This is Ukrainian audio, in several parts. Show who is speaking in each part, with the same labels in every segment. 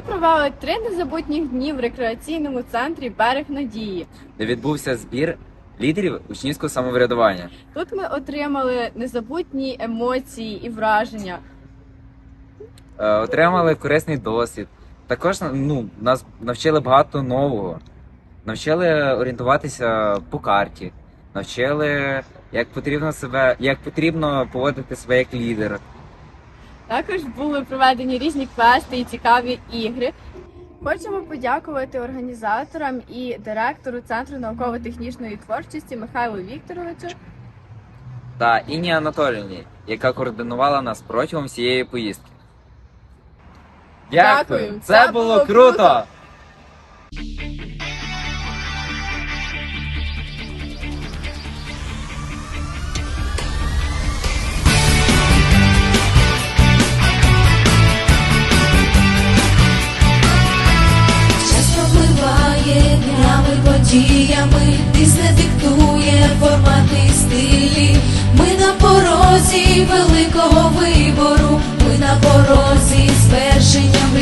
Speaker 1: провели три незабутніх дні в рекреаційному центрі Берег Надії.
Speaker 2: де відбувся збір лідерів учнівського самоврядування.
Speaker 1: Тут ми отримали незабутні емоції і враження.
Speaker 2: Е, Отримали корисний досвід. Також ну, нас навчили багато нового. Навчили орієнтуватися по карті, навчили, як потрібно себе, як потрібно поводити себе як лідер.
Speaker 1: Також були проведені різні квести і цікаві ігри. Хочемо подякувати організаторам і директору Центру науково-технічної творчості Михайлу Вікторовичу.
Speaker 2: та Інні Анатоліївні, яка координувала нас протягом всієї поїздки.
Speaker 1: Дякую,
Speaker 2: Це, було круто!
Speaker 3: Великого вибору, ми на порозі з мрії.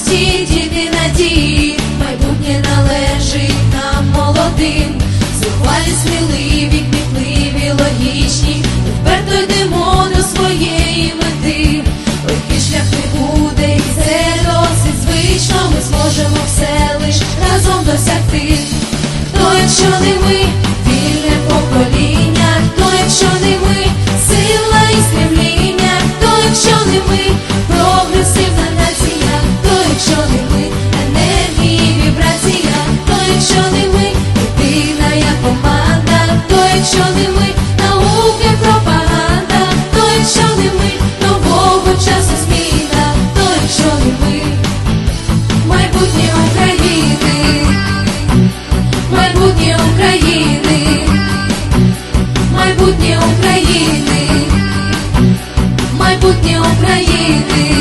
Speaker 3: Сучасності, діти надії, майбутнє належить нам молодим. Зухвалі сміливі, кмітливі, логічні, ми вперто йдемо до своєї мети. Легкий шлях не буде, і це досить звично. Ми зможемо все лиш разом досягти. Хто, якщо не ми, України.